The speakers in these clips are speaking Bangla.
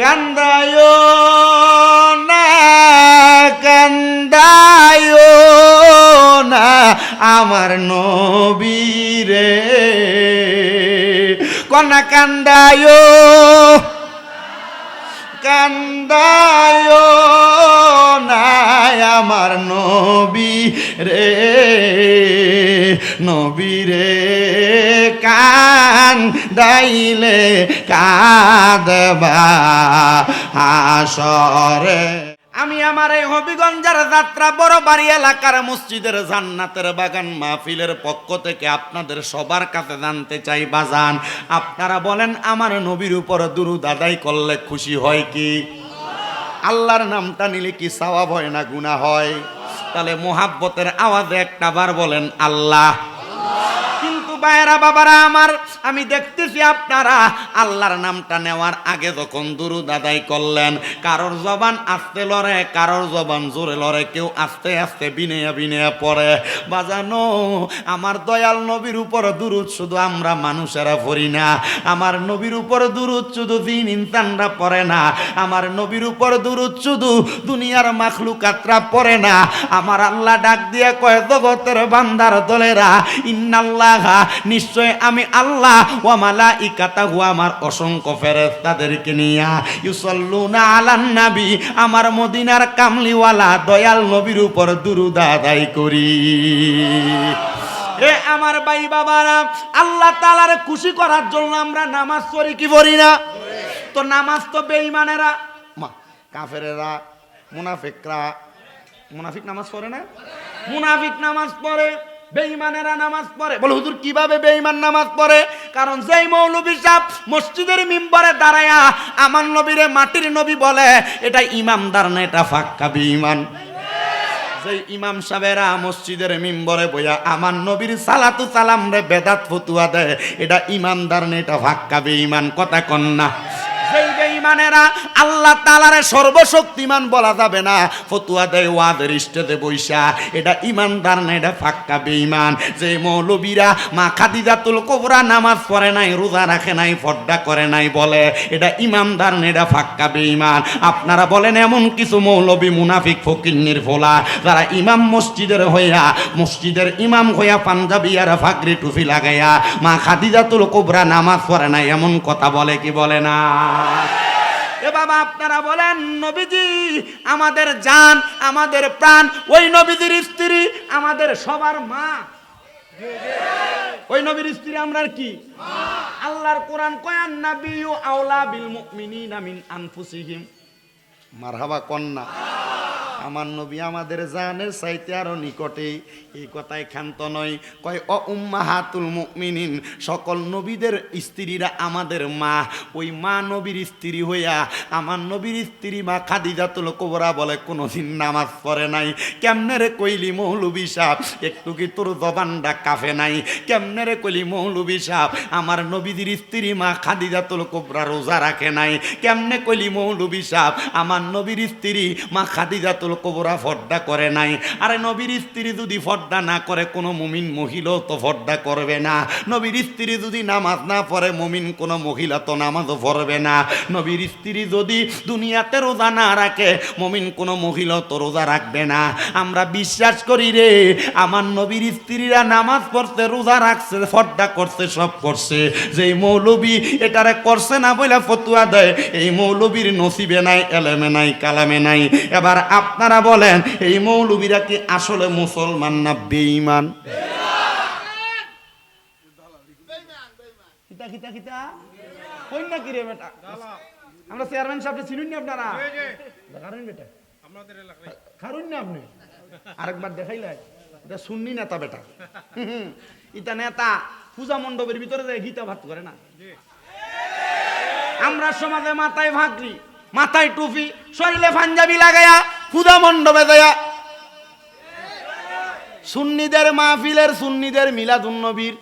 কান্দায় না কান্দায় না আমার নবীরে কন্যা কান্দায় কান্দায় না আমার নবী রে নবী রে কান দাইলে কাঁদবা হাসরে। আমি আমার এই হবিগঞ্জের যাত্রা বড় বাড়ি এলাকার মসজিদের জান্নাতের বাগান মাহফিলের পক্ষ থেকে আপনাদের সবার কাছে জানতে চাই, বাজান। আপনারা বলেন, আমার নবীর উপর দুরু দাদাই করলে খুশি হয় কি? আল্লাহর নামটা নিলে কি সওয়াব হয় না গুনাহ হয়? তাহলে মোহাব্বতের আওয়াজে একটা বার বলেন, আল্লাহ। বাইরা বাবারা আমার, আমি দেখতেছি আপনারা আল্লাহর নামটা নেওয়ার আগে যখন দুরুদ আদায় করলেন, কারোর জবান আস্তে লড়ে, কারোর জবান জোরে লড়ে, কেউ আস্তে আস্তে বিনেয়া বিনেয়া পড়ে। বাজানো, আমার দয়াল নবীর উপর দুরুদ শুধু আমরা মানুষেরা পড়ি না, আমার নবীর উপর দুরুদ শুধু দিন ইনসানরা পড়ে না, আমার নবীর উপর দুরুদ শুধু দুনিয়ার মাখলুকাতরা পড়ে না, আমার আল্লাহ ডাক দিয়ে কয়, জগতের বান্দার দলেরা, ইন্নাল্লাহা নিশ্চয় আমি আল্লাহ ওয়া মালাইকাতাহু, আমার অসংখ্য ফেরেশতাদেরকে নিয়া ইউসাল্লুনা আলান নবী, আমার মদিনার কামলিওয়ালা দয়াল নবীর উপর দুরুদ আদায় করি। এ আমার ভাই বাবারা, আল্লাহ তালার খুশি করার জন্য আমরা নামাজ পড়ি কি পড়ি না? তো নামাজ তো বেঈমানেরা কাফেরেরা, মুনাফিকরা, মুনাফিক নামাজ পড়ে না? মুনাফিক নামাজ পড়ে। বেঈমানেরা নামাজ পড়ে। বলে, হুজুর, কীভাবে বেঈমান নামাজ পড়ে? কারণ যেই মৌলবী সাহেব মসজিদের মিম্বরে দাঁড়ায়া আমার নবীরে মাটির নবী বলে, এটা ইমামদার না, এটা ফাক্কা বেঈমান। যে ইমাম সাহেবেরা মসজিদের মিম্বরে বইয়া আমার নবীর সালাতু সালাম রে বেদাত ফতুয়া দেয়, এটা ইমানদার না, এটা ফাক্কা বেঈমান। কথা কন্যা বেঈমানেরা আল্লাহ তালারে সর্বশক্তিমান বলা যাবে না। ফতুয়া দেয় ওয়াদের ইস্টেতে বৈশা। এটা ইমানদার না, এটা ফাক্কা বেঈমান। যে মৌলবীরা মা খাদিজাতুল কোবরা নামাজ পড়ে নাই, রোজা রাখে নাই ফড্ডা করে নাই বলে, এটা ইমানদার না, এটা ফাক্কা বেঈমান। আপনারা বলেন এমন কিছু মৌলবী মুনাফিক ফকিন্নির ফোলা যারা ইমাম মসজিদের হইয়া, মসজিদের ইমাম হইয়া পাঞ্জাবি আর ফাকরি টুফি লাগাইয়া মা খাদিজাতুল কোবরা নামাজ পড়ে নাই, এমন কথা বলে কি বলে না? বাবা, আপনারা বলেন, নবীজি, আমাদের জান, আমাদের প্রাণ, ওই নবীজির স্ত্রী আমাদের সবার মা। ওই নবীর স্ত্রী আমরা কি? আল্লাহর কোরআন কয়ান নাবিয়ু আওলা বিল মুমিনিনা মিন আনফুসিহিম। মারহাবা কন্যা। আমার নবী আমাদের জানের চাইতে আরও নিকটে। এই কথায় ক্ষান্ত নয়। কয় অ উম্মাহাতুল মুমিনিন, সকল নবীদের স্ত্রীরা আমাদের মা। ওই মা নবীর স্ত্রী হইয়া আমার নবীর স্ত্রী মা খাদিজাতুল কোবরা বলে, কোনোদিন নামাজ পড়ে নাই। কেমনে রে কইলি মৌলবী সাহ একটু কি তোর জবানটা কাফে নাই? কেমনে রে কইলি মৌলবী সাহ আমার নবীদের স্ত্রী মা খাদিজাতুল কোবরা রোজা রাখে নাই। কেমনে কইলি মৌলবী সাহ আমার নবীর স্ত্রী মা খাদিজাতুল কোবরা ফর্দা করে নাই। আরে নবীর স্ত্রী যদি ফর্দা না করে, কোনো মুমিন মহিলাও তো ফর্দা করবে না। নবীর স্ত্রী যদি নামাজ না পড়ে, মুমিন কোনো মহিলা তো নামাজও পড়বে না। নবীর স্ত্রী যদি দুনিয়াতে রোজা না রাখে, মুমিন কোনো মহিলাও তো রোজা রাখবে না। আমরা বিশ্বাস করি রে, আমার নবীর স্ত্রীরা নামাজ পড়ছে, রোজা রাখছে, ফর্দা করছে, সব করছে। যেই মৌলবী এটারে করছে না বলে ফতুয়া দেয়, এই মৌলবীর নসিবে নাই, এলেমে নাই কালামে নাই। এবার আপনারা বলেন এই মৌলবীরা কি আসলে মুসলমান না বেঈমান? কিতা কিতা কিতা কই না কি রে বেটা? আমরা চেয়ারম্যান সাহেব চিনুন না আপনারা? দেখারেন বেটা। এলাকায়। খারুন না আপনি? আরেকবার দেখাইলে এটা শুননি নেতা বেটা। ইতা নেতা পূজা মণ্ডপের ভিতরে যায় গীতা ভাত করে না? আমরা সমাজে মাথায় ভাগরি মাথায় টুপি, শরীরে পাঞ্জাবি লাগায়া পূজা মণ্ডপে দেয়া। সুন্নিদের মাহফিলের সুন্নিদের মিলাদুন নবীর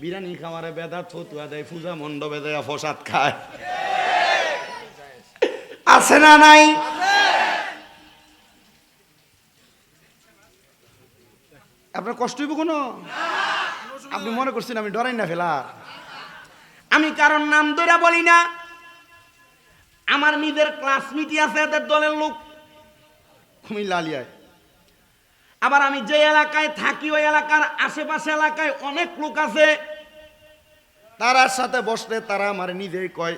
বিরিয়ানি খাওয়ারে বেদা ফতুয়া দেয়, পূজা মণ্ডপে দেয়া, প্রসাদ খায়। আছে না নাই? আপনার কষ্ট হইব কোনো? আপনি মনে করছেন আমি ডরাই না ফেলা। আমি কারণ নাম ধরে বলি না। আমার নিজের ক্লাসমেটই আছে, এদের দলের লোক। কুমিল্লা আবার আমি যে এলাকায় থাকি, ওই এলাকার আশেপাশে এলাকায় অনেক লোক আছে। তারার সাথে বসলে তারা আমার নিজেই কয়,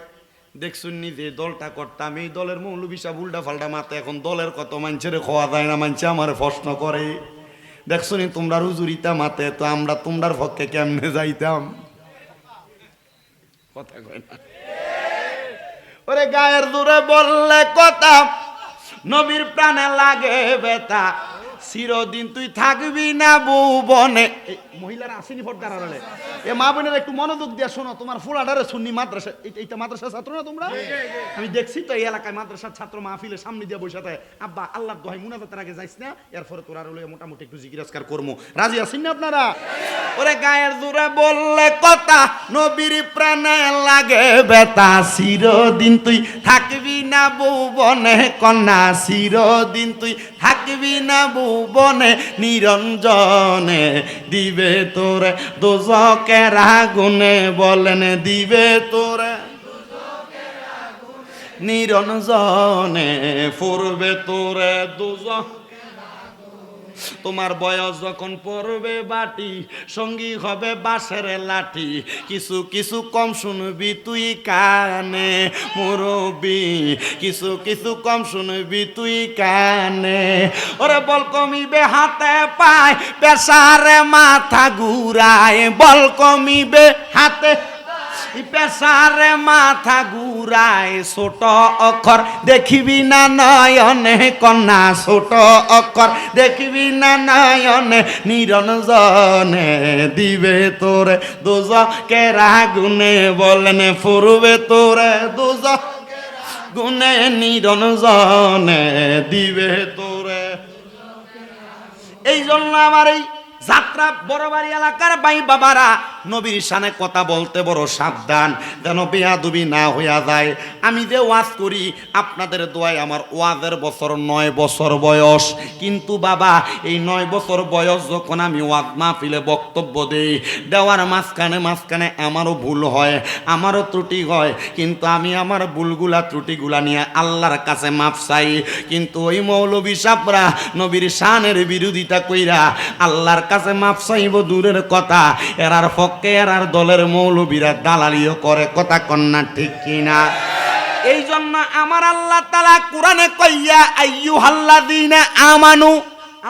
দেখছুন নিজে দলটা করতাম, এই দলের মৌলবী সাহেব উল্টা ফাল্টা মাতে এখন দলের কত মানুষের খোয়া যায় না মানুষে আমার প্রশ্ন করে। দেখছুনি তোমরা রুজুরিতা মাতে তো আমরা তোমরার পক্ষে কেমনে যাইতাম? কথা কয় না। ওরে গায়ের দূরে বললে কথা। নবীর প্রাণে লাগে বেতা চিরদিন তুই থাকবি না বউ বনে। মহিলারা আসেনি ফটকার আড়ালে। এ মা বোনের একটু মনোযোগ দিয়া শোনো তোমার ফুলাডারে শুননি মাদ্রাসা এইটা মাদ্রাসা ছাত্র না তোমরা? আমি দেখছি তো এই এলাকায় মাদ্রাসার ছাত্র মাহফিলের সামনে দিয়ে বসে থাকে। আব্বা আল্লাহ দোহাই মুনাফাতের আগে যাইস না এরপরে তোরা রলে মোটামুটি একটু জিজ্ঞাসকার করব রাজি আছেন না আপনারা? ওরে গায়ের দূরে বললে কথা নবীর প্রাণে লাগে বেতা চিরদিন তুই থাকবি না বউ বনে কন্যা চিরদিন তুই থাকবি না বনে নিরঞ্জনে দিবে তোরে। দোজকের রাগুনে বলেন দিবে তোরে। নিরঞ্জনে ফুরবে তোরে দুজক তোমার বয়স যখন পড়বে বাটি, সঙ্গী হবে বাঁশের লাঠি। কিছু কিছু কম শুনবি তুই কানে মুরবি কিছু কিছু কম শুনবি তুই কানে। ওরে বল কমিবে হাতে পায় পেশারে মাথা ঘুরায়। বল কমিবে হাতে পেশারে মাথা ঘুরায় ছোট অক্ষর। দেখিবি না নয়নে কন্যা ছোট অক্ষর। দেখিবি না নয়নে নিরঞ্জনে দিবে তোরে। দুজ কেরা গুনে বলেন, ফুরবে তোরে দুজ গুনে নিরঞ্জনে দিবে তোরে। এই জন্য আমার এই যাত্রা বড়বাড়ি এলাকার বাই বাবারা নবীর সানে কথা বলতে বড় সাবধান, যেন বেয়াদুবি না হইয়া যায়। আমি যে ওয়াজ করি, আপনাদের দোয়ায় আমার ওয়াজের বছর নয় বছর বয়স। কিন্তু বাবা, এই নয় বছর বয়স যখন আমি ওয়াজ মাহফিলে বক্তব্য দেই, দেওয়ার মাঝখানে মাঝখানে আমারও ভুল হয়, আমারও ত্রুটি হয়। কিন্তু আমি আমার ভুলগুলা, ত্রুটিগুলা নিয়ে আল্লাহর কাছে মাফ চাই। কিন্তু ওই মৌলবী সাপরা নবীর শানের বিরোধিতা কইরা আল্লাহর কাছে মাফ চাইব দূরের কথা। এরার পক্ষে আর দলের মৌলবীরা দালালিও করে, কথা কন্যা ঠিক কিনা? এই জন্য আমার আল্লাহ তালা কোরআনে কইয়া আইয়ু হাল্লা দিনা আমানু,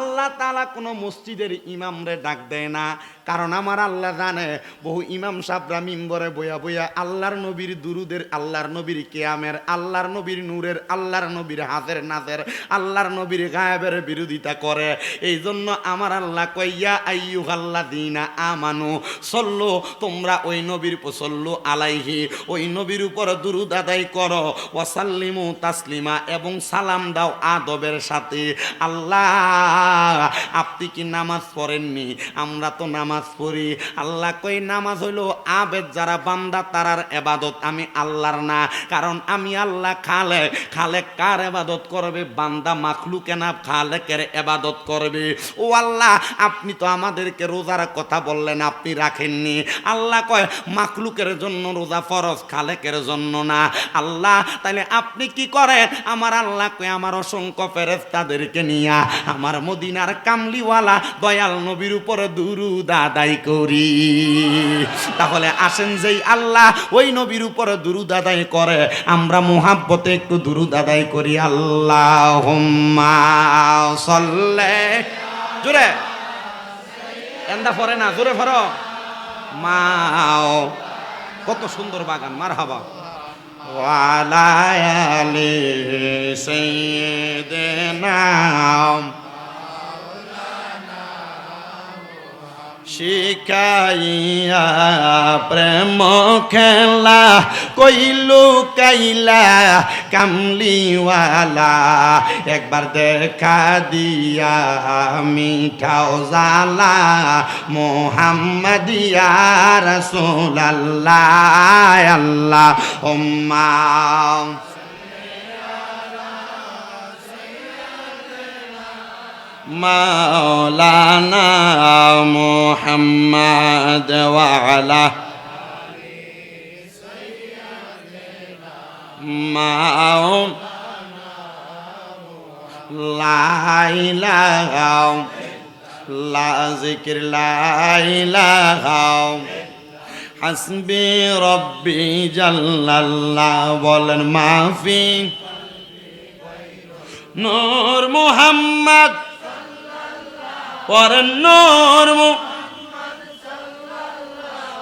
আল্লাহ তালা কোনো মসজিদের ইমামরে ডাক দেয় না। কারণ আমার আল্লাহ জানে, বহু ইমাম সাবরা মিম্বরে বইয়া বইয়া আল্লাহর নবীর দুরুদের আল্লাহর নবীর কেয়ামের, আল্লাহর নবীর নূরের, আল্লাহর নবীর হাতের নাজের, আল্লাহর নবীর গায়েবের বিরোধিতা করে। এই জন্য আমার আল্লাহ কইয়া আইয়ু আল্লাহ দিনা আমানু, সল্লো, তোমরা ওই নবীর সল্লু আলাইহি, ওই নবীর উপর দুরুদ আদায় করো। ওয়াসাল্লিমু তাসলিমা এবং সালাম দাও আদবের সাথে। আল্লাহ, আপনি কি নামাজ পড়েননি? আমরা তো নামাজ পড়ি। আল্লাহ কই, নামাজ হইল আবেদ, যারা বান্দা তারার এবাদত। আমি আল্লাহর না, কারণ আমি আল্লাহ খালে। খালে কার এবাদত করবে? বান্দা মাখলুকে না, খালেকের এবাদত করবে। ও আল্লাহ, আপনি তো আমাদেরকে রোজার কথা বললেন, আপনি রাখেননি। আল্লাহ কয়, মাখলুকের জন্য রোজা ফরজ, খালেকের জন্য না। আল্লাহ তাহলে আপনি কি করেন? আমার আল্লাহ কয়, আমার অসংখ্য ফেরেস্তাদেরকে নিয়া, আমার মদিনার কামলিওয়ালা দয়াল নবীর উপরে দুরুদ আদায় করি। তাহলে আসেন যেই আল্লাহ, ওই নবীর উপরে দুরুদ আদায় করে। আমরা মোহাব্বতে একটু দুরুদ আদায় করি। আল্লাহ সল্লে। জোরে। এন্দা ফরে না, জোরে ফর। মাও। কত সুন্দর বাগান মার হাবা ওয়ালায়ালে সৈয়দনা শিখাইয়া প্রেম খেলা, কইলু কাইলা, কামলিওয়ালা, একবার দেখা দিয়া, মিঠাও জালা মোহাম্মদিয়া রসুলাল্লাহ, আল্লাহ ওম্মা মাওলানা মোহাম্মদ ওয়ালা মাও লাইলাহাও লা জিকির লাইলাহাও হাসবি রব্বি জাল্লাল্লাহ বলেন মাফি নূর মুহাম্মদ পরেন নূর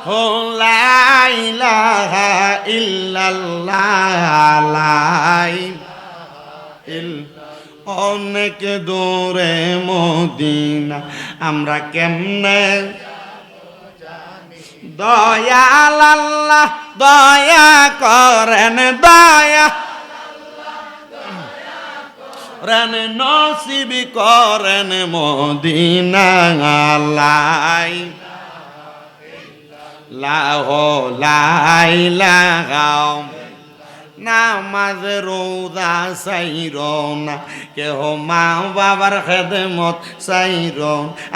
হো লাইলাহা ইল্লাল্লাহ লাই ইল, অনেক দূরে মদিনা, আমরা কেমনে দয়াল দয়া করেন দয়া। রেন নসিবি করেন মদিনা লাই লাহ লাই লাগাও। নামাজ রোজা সাইর না, কেহ মা বাবার খেদমত সাইর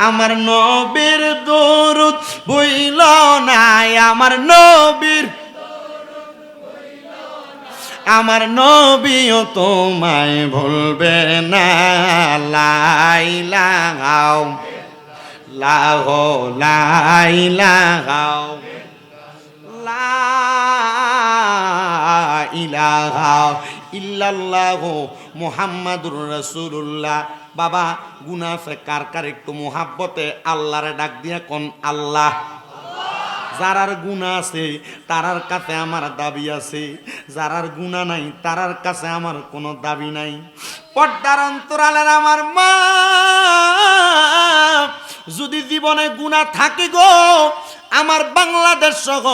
আমার নবীর দরুদ বইল নাই, আমার নবীর আমার নবীও তোমায় ভুলবে না। লাই লাগাও লাহ লাই লাগাও লা ইলাহা ইল্লাল্লাহ মুহাম্মাদুর রাসূলুল্লাহ। বাবা গুনাফে কার কার একটু মোহাব্বতে আল্লাহরে ডাক দিয়া কোন আল্লাহ? যারার গুণা আছে, তারার কাছে আমার দাবি আছে। যারার গুণা নাই, তারার কাছে আমার কোনো দাবি নাই। পর্দার অন্তরালের আমার মা, যদি জীবনে গুণা থাকে গো আমার বাংলাদেশ সহ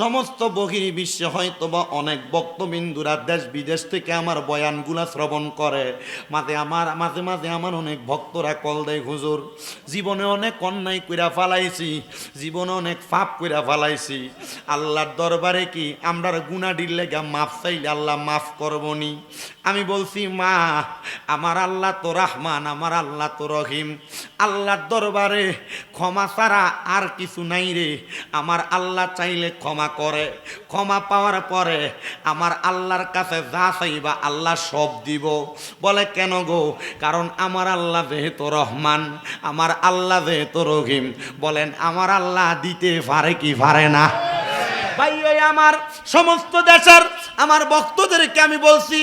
সমস্ত বহির বিশ্বে হয়তো বা অনেক বক্তবিন্দুরা দেশ বিদেশ থেকে আমার বয়ানগুলা শ্রবণ করে। মাঝে আমার, মাঝে মাঝে আমার অনেক ভক্তরা কল দেয়, হুজুর, জীবনে অনেক অন্যায় কইরা ফালাইছি, জীবনে অনেক পাপ কইরা ফালাইছি। আল্লাহর দরবারে কি আমরার গুণা দিলে গা মাফ চাইলে আল্লাহ মাফ করবনি? আমি বলছি, মা, আমার আল্লাহ তো রাহমান, আমার আল্লাহ তো রহিম। আল্লাহর দরবারে ক্ষমা ছাড়া আর কিছু নাই রে। আমার আল্লাহ চাইলে ক্ষমা করে, ক্ষমা পাওয়ার পরে আমার আল্লাহর কাছে যা চাইবা আল্লাহ সব দিব। বলে কেন গো? কারণ আমার আল্লাহ যেহেতু রহমান, আমার আল্লাহ যেহেতু রহিম, বলেন আমার আল্লাহ দিতে পারে কি পারে না? ভাই আমার সমস্ত দেশের আমার ভক্তদেরকে আমি বলছি,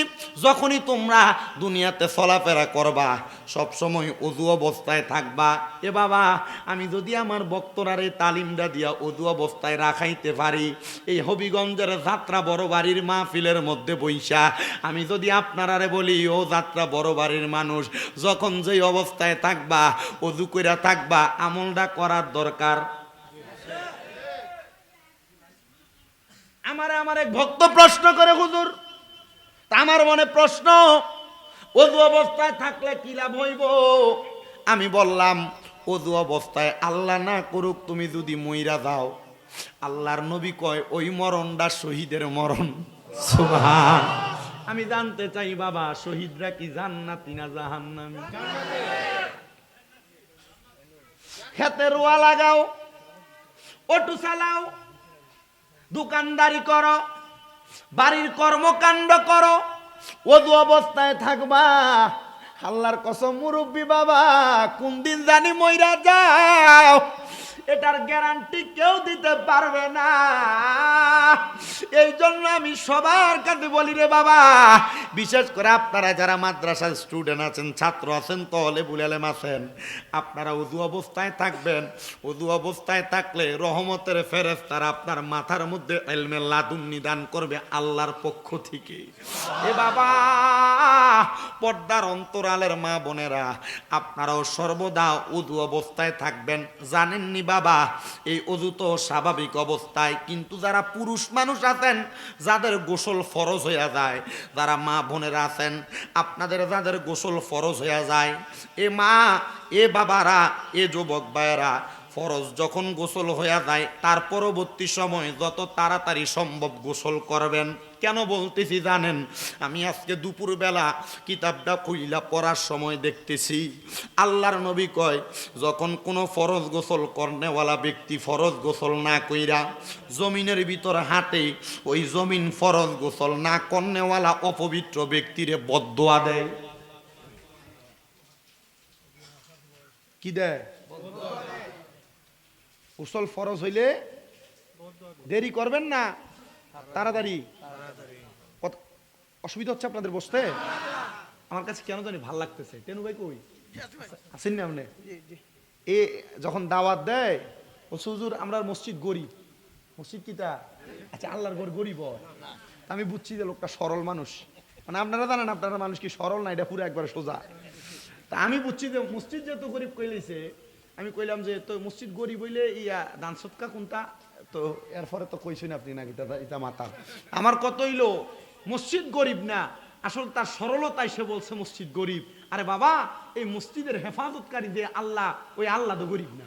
যখনই তোমরা দুনিয়াতে চলাফেরা করবা সব সময় অজু অবস্থায় থাকবা, এ বাবা, আমি যদি আমার ভক্তরার এই তালিমটা দিয়া অজু অবস্থায় রাখাইতে পারি, এই হবিগঞ্জের যাত্রা বড় বাড়ির মাহফিলের মধ্যে বইসা, আমি যদি আপনারারে বলি, ও যাত্রা বড় বাড়ির মানুষ, যখন যেই অবস্থায় থাকবা, অজু কইরা থাকবা, আমলটা করার দরকার আমারে আমার এক ভক্ত প্রশ্ন করে, হুজুর। আমার মনে প্রশ্ন, অজু অবস্থায় থাকলে কি লাভ হইব? আমি বললাম, অজু অবস্থায় আল্লাহ না করুক তুমি যদি মইরা যাও। আল্লাহর নবী কয়, ওই মরণটা শহীদের মরণ। সুবহান। আমি জানতে চাই, বাবা, শহীদরা কি জান্নাতি না জাহান্নামী? খেতে রোয়া লাগাও, অটো চালাও। দোকানদারি কর, বাড়ির কর্মকাণ্ড করো ওদু অবস্থায় থাকবা। আল্লাহর কসম মুরব্বী বাবা কোন দিন জানি মইরা যাও। এটার গ্যারান্টি কেউ দিতে পারবে না। এই জন্য আমি সবার কাছে বলি রে বাবা, বিশেষ করে আপনারা যারা মাদ্রাসার স্টুডেন্ট আছেন, ছাত্র আছেন তলে বুলালেম আছেন। আপনারা উজু অবস্থায় থাকবেন। উজু অবস্থায় থাকলে রহমতের ফেরেস তারা আপনার মাথার মধ্যে এলমে লাদুন নিদান করবে আল্লাহর পক্ষ থেকে। এ বাবা পর্দার অন্তরালের মা বোনেরা, আপনারাও সর্বদা উদু অবস্থায় থাকবেন। জানেননি বাবা, এই অজু তো স্বাভাবিক অবস্থায়, কিন্তু যারা পুরুষ মানুষ আছেন, যাদের গোসল ফরজ হইয়া যায়, যারা মা বোনেরা আছেন, আপনাদের যাদের গোসল ফরজ হইয়া যায়, এ মা, এ বাবারা, এ যুবক ভাইয়েরা ফরজ যখন গোসল হইয়া যায়, তার পরবর্তী সময় যত তাড়াতাড়ি সম্ভব গোসল করবেন। কেন বলতেছি জানেন? আমি আজকে দুপুরবেলা কিতাবটা কইলা পড়ার সময় দেখতেছি। আল্লাহর নবী কয়, যখন কোনো ফরজ গোসল করনেওয়ালা ব্যক্তি ফরজ গোসল না কইরা জমিনের ভিতর হাঁটে, ওই জমিন ফরজ গোসল না করনেওয়ালা অপবিত্র ব্যক্তিরে বদোয়া দেয়। কি দেয়? উসল ফরজ হইলে দেরি করবেন না? তাড়াতাড়ি। অসুবিধা হচ্ছে আপনাদের বসতে? আমার কাছে কেন জানি ভালো লাগতেছে। তেনু ভাই কই? আছেন না আপনি? এ যখন দাওয়াত দেয় ও সুজুর আমরা মসজিদ গরিব। মসজিদ কিতা আচ্ছা আল্লাহর ঘর গরিব। আমি বুঝছি যে লোকটা সরল মানুষ। মানে আপনারা জানেন আপনারা মানুষ কি সরল না? এটা পুরো একবার সোজা। তা আমি বুঝছি যে মসজিদ যেহেতু গরিব কইলেছে আমি কইলাম যে তো মসজিদ গরিব হইলে ইয়া দান সৎকা কোনটা? তো এরপরে তো কইছেন আপনি নাকি এটা মাতার আমার কত হইল, মসজিদ গরিব না, আসলে তার সরলতায় সে বলছে মসজিদ গরিব। আরে বাবা, এই মসজিদের হেফাজতকারী যে আল্লাহ, ওই আল্লাহ তো গরিব না।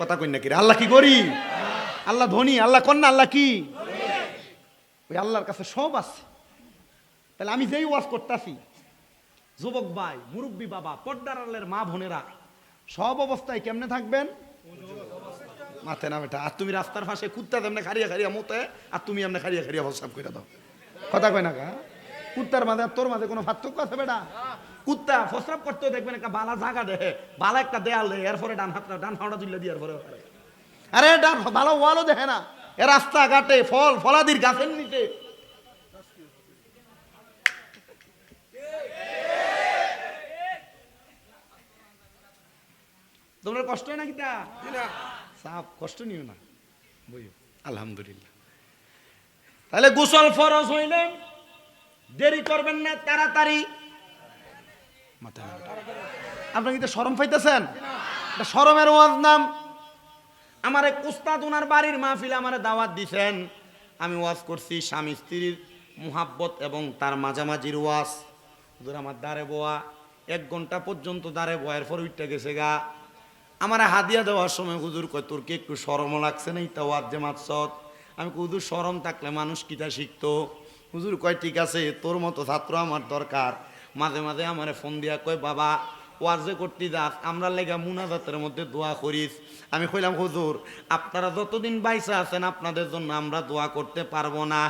কথা কই নাকি? আল্লাহ কি গরিব? আল্লাহ ধনী, আল্লাহ কন্যা, আল্লাহ কি? ওই আল্লাহর কাছে সব আছে। তাহলে আমি যেই ওয়াজ করতেছি, যুবক ভাই, মুরব্বী বাবা, পর্দার আলের মা বোনেরা সব অবস্থায় কেমনে থাকবেন? মাথে না বেটা আর তুমি রাস্তার পাশে কুত্তা তেমনে খারিয়া খারিয়া মতে আর তুমি এমনি খারিয়া খারিয়া প্রস্রাব করে দাও। কথা কয় না কা কুত্তার মাঝে তোর মাঝে কোনো পার্থক্য আছে বেটা? কুত্তা প্রস্রাব করতেও দেখবেন একটা বালা জাগা দেহে। বালা একটা দেয়াল দেয় এরপরে ডান হাতটা ডান হাওড়া তুলে দিয়ে এরপরে। আরে, ডান ভালো ওয়ালও দেখে না। এ রাস্তা ঘাটে ফল, ফলাদির গাছের নিচে। তোমরা কষ্ট হয় না কিতা সাপ কষ্ট নিও না। বইও। আলহামদুলিল্লাহ। তাহলে গোসল ফরজ হইলে দেরি করবেন না তাড়াতাড়ি। মাথা। আপনার কি সরম পাইতেছেন? এটা সরমের ওয়াজ নাম। আমার এক উস্তাদ ওনার বাড়ির মাহফিলে আমার দাওয়াত দিছেন। আমি ওয়াজ করছি স্বামী স্ত্রীর মুহাব্বত এবং তার মাঝামাঝির ওয়াজ। হুজুর আমার দাঁড়ে বোয়া। এক ঘণ্টা পর্যন্ত দাঁড়ে বয়ের পর উঠতে গেছে গা। আমার হাদিয়া দেওয়ার সময় হুজুর কয়, তোর কি একটু সরম লাগছে না ইতা ওয়াজ যে মাতসত আমি হুজুর, সরম থাকলে মানুষ কিতা শিখতো? হুজুর কয়, ঠিক আছে, তোর মতো ছাত্র আমার দরকার। মাঝে মাঝে আমার ফোন দিয়া কয়, বাবা ওয়াজে করতে যাস আমরা লেগা মুনাজাতের মধ্যে দোয়া করিস। আমি কইলাম, হুজুর, আপনারা যতদিন বাইসা আছেন, আপনাদের জন্য আমরা দোয়া করতে পারব না।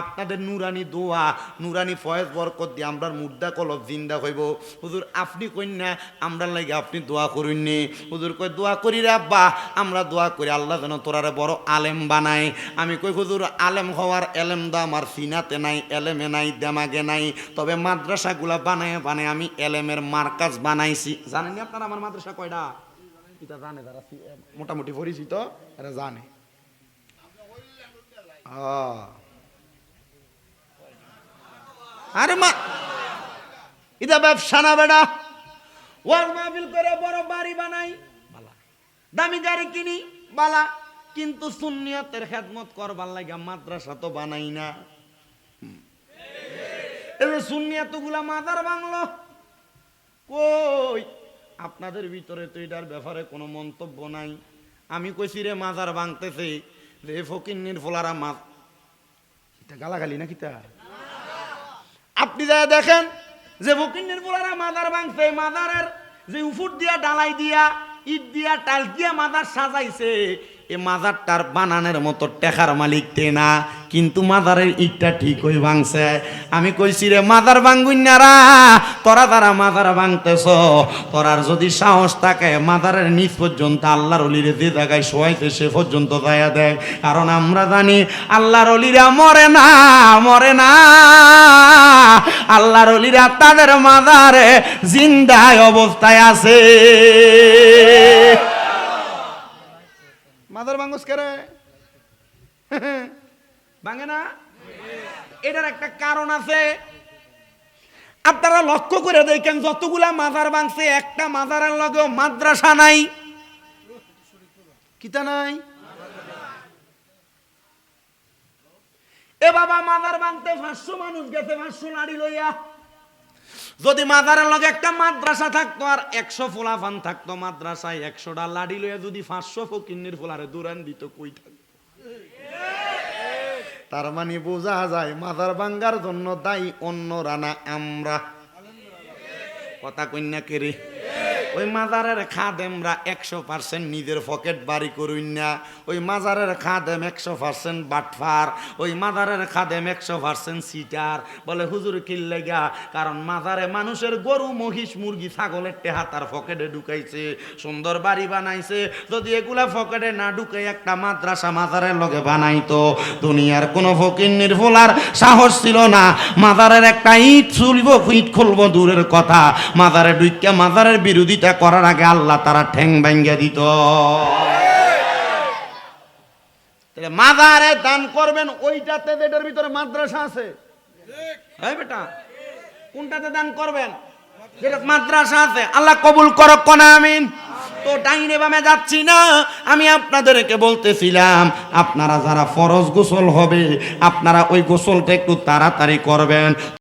আপনাদের নুরানি দোয়া, নুরানি ফয়েজ বরকত দিয়ে আমরা মুর্দা কলব জিন্দা হইব হুজুর, আপনি কন্যা আমরা লাগে আপনি দোয়া করুননি হুজুর কই দোয়া করি রে আব্বা, আমরা দোয়া করি, আল্লাহ যেন তোরারে বড় আলেম বানায়। আমি কই, হুজুর, আলেম হওয়ার এলেম দা আমার সিনাতে নাই, এলেমে নাই, দেমাগে নাই। তবে মাদ্রাসাগুলা বানায় বানায় আমি এলেমের মার্কাজ বানাইছি জানেন আপনারা আমার মাদ্রাসা কয়টা? এটা জানে যারা মোটামুটি পরিচিত এরা জানে। আরে মা! এটা ব্যবসা না বেটা। ওয়াজ মাহফিল করে বড় বাড়ি বানাই। বালা। দামি গাড়ি কিনি বালা। কিন্তু সুন্নিয়তের খেদমত করবার লাগে মাদ্রাসা তো বানাই না। এই যে সুন্নিয়তগুলা মাদার বাংলো। কই? আপনাদের ভিতরে তো এটার ব্যাপারে কোনো মন্তব্য নাই। আমি কইছি রে, মাজার ভাঙতেছে। রে ফকিন্নির ফোলারা মাছ এটা গালাগালি নাকি তা আপনি যা দেখেন, যে ফকিন্নির ফোলারা মাদার ভাঙছে মাদারের যে উফুট দিয়া, ডালাই দিয়া, ইট দিয়া টাইল দিয়া মাদার সাজাইছে, এ মাজারটার বানানের মতো টেকার মালিক তে না? কিন্তু মাদারের ইটটা ঠিক হয়ে ভাঙছে। আমি কইছি রে, মাদার ভাঙ্গুইনারা তোরা তারা মাদার ভাঙতেছ। তোরার যদি সাহস থাকে, মাদারের নিচ পর্যন্ত আল্লাহর অলিরে যে জায়গায় শোয়াইছে, সে পর্যন্ত যায়া দেয়। কারণ আমরা জানি, আল্লাহর অলিরা মরে না মরে না। আল্লাহর অলিরা তাদের মাদারে জিন্দায় অবস্থায় আছে। মাদার ভাঙ্গুস করে ভাঙে না? এটার একটা কারণ আছে। আপনারা লক্ষ্য করে দেখেন, যতগুলা মাজার ভাঙছে, একটা মাজারের লগেও মাদ্রাসা নাই। কিতা নাই? এ বাবা, মাজার ভাঙতে পাঁচশো মানুষ গেছে, পাঁচশো নারী লইয়া। যদি মাদারের লগে একটা মাদ্রাসা থাকতো, আর একশো ফুলাফান থাকতো মাদ্রাসায়, একশোটা লাডি লইয়া যদি পাঁচশো ফকিন্নির ফুলারে দূরান দিত কই থাকতো তার মানে বোঝা যায় মাদার বাঙ্গার জন্য দায়ী অন্য রানা আমরা। কথা কন্যা কেরে ওই মাজারের খাদেমরা একশো পার্সেন্ট নিজের পকেট বাড়ি করুন না। ওই মাজারের খাদেম একশো পার্সেন্ট বাটফার, ওই মাজারের খাদেম একশো পার্সেন্ট সিটার। বলে, হুজুর কিল্লেগা কারণ মাজারে মানুষের গরু, মহিষ, মুরগি, ছাগলের টেহা তার পকেটে ঢুকাইছে, সুন্দর বাড়ি বানাইছে। যদি এগুলা পকেটে না ঢুকাই একটা মাদ্রাসা মাজারের লগে বানাইতো, দুনিয়ার কোনো ফকির নির্ভোলার সাহস ছিল না। মাজারের একটা ইট চুলব ইট খুলবো, দূরের কথা। মাজারে ডুইকা মাজারের বিরোধিতা করার আগে আল্লাহ তারা ঠ্যাং ভাঙ্গা দিত। মাজারে দান করবেন, ওইটাতে এটার ভিতরে মাদ্রাসা আছে। হ্যাঁ বেটা? কোনটাতে দান করবেন? যেটা মাদ্রাসা আছে। আল্লাহ কবুল করক, কোনা আমিন। তো ডাইনে বামে যাচ্ছি না, আমি আপনাদেরকে বলতেছিলাম, আপনারা যারা ফরজ গোসল হবে, আপনারা ওই গোসলটা একটু তাড়াতাড়ি করবেন।